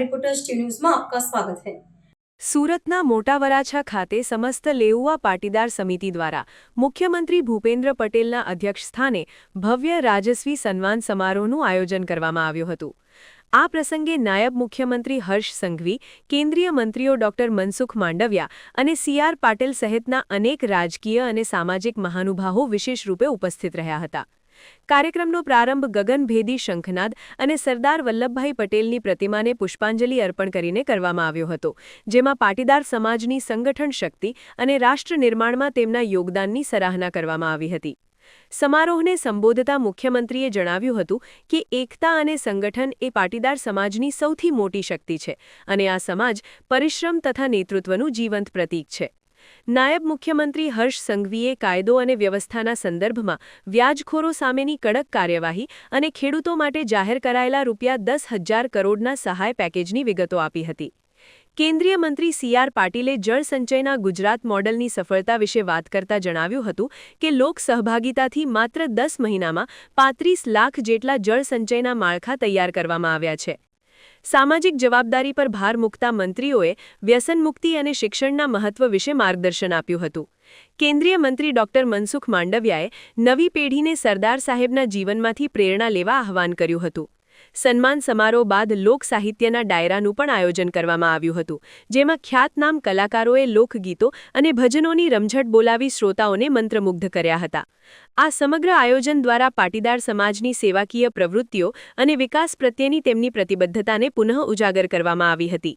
સાહેબ રિપોર્ટર ન્યૂઝમાં આપકા સ્વાગત હૈ. સુરતના મોટા વરાછા ખાતે સમસ્ત લેઉવા પાટીદાર સમિતિ દ્વારા મુખ્યમંત્રી ભૂપેન્દ્ર પટેલના અધ્યક્ષસ્થાને ભવ્ય રાજસ્વી સન્માન સમારોહનું આયોજન કરવામાં આવ્યું હતું. આ પ્રસંગે નાયબ મુખ્યમંત્રી હર્ષ સંઘવી, કેન્દ્રીય મંત્રીઓ ડોક્ટર મનસુખ માંડવિયા અને સીઆર પાટેલ સહિતના અનેક રાજકીય અને સામાજિક મહાનુભાવો વિશેષ રૂપે ઉપસ્થિત રહ્યા હતા. કાર્યક્રમનો પ્રારંભ ગગનભેદી શંખનાદ અને સરદાર વલ્લભભાઈ પટેલની પ્રતિમાને પુષ્પાંજલિ અર્પણ કરીને કરવામાં આવ્યો હતો, જેમાં પાટીદાર સમાજની સંગઠન શક્તિ અને રાષ્ટ્ર નિર્માણમાં તેમના યોગદાનની સરાહના કરવામાં આવી હતી. સમારોહને સંબોધતા મુખ્યમંત્રીએ જણાવ્યું હતું કે એકતા અને સંગઠન એ પાટીદાર સમાજની સૌથી મોટી શક્તિ છે અને આ સમાજ પરિશ્રમ તથા નેતૃત્વનું જીવંત પ્રતીક છે. નાયબ મુખ્યમંત્રી હર્ષ સંઘવીએ કાયદો અને વ્યવસ્થાના સંદર્ભમાં વ્યાજખોરો સામેની કડક કાર્યવાહી અને ખેડૂતો માટે જાહેર કરાયેલા રૂપિયા દસ હજાર કરોડના સહાય પેકેજની વિગતો આપી હતી. કેન્દ્રીય મંત્રી સી આર પાટીલે જળ સંચયના ગુજરાત મોડલની સફળતા વિશે વાત કરતા જણાવ્યું હતું કે લોક સહભાગિતાથી માત્ર દસ મહિનામાં પાંત્રીસ લાખ જેટલા જળસંચયના માળખા તૈયાર કરવામાં આવ્યા છે. સામાજિક જવાબદારી પર ભાર મૂકતા મંત્રીઓએ વ્યસન મુક્તિ અને શિક્ષણના મહત્વ વિશે માર્ગદર્શન આપ્યું હતું. કેન્દ્રીય મંત્રી ડોક્ટર મનસુખ માંડવિયાએ નવી પેઢીને સરદાર સાહેબના જીવનમાંથી પ્રેરણા લેવા આહવાન કર્યું હતું. સન્માન સમારોહ બાદ લોક સાહિત્યના ડાયરાનું પણ આયોજન કરવામાં આવ્યું હતું, જેમાં ખ્યાતનામ કલાકારોએ લોકગીતો અને ભજનોની રમઝટ બોલાવી શ્રોતાઓને મંત્રમુગ્ધ કર્યા હતા. આ સમગ્ર આયોજન દ્વારા પાટીદાર સમાજની સેવાકીય પ્રવૃત્તિઓ અને વિકાસ પ્રત્યેની તેમની પ્રતિબદ્ધતાને પુનઃ ઉજાગર કરવામાં આવી હતી.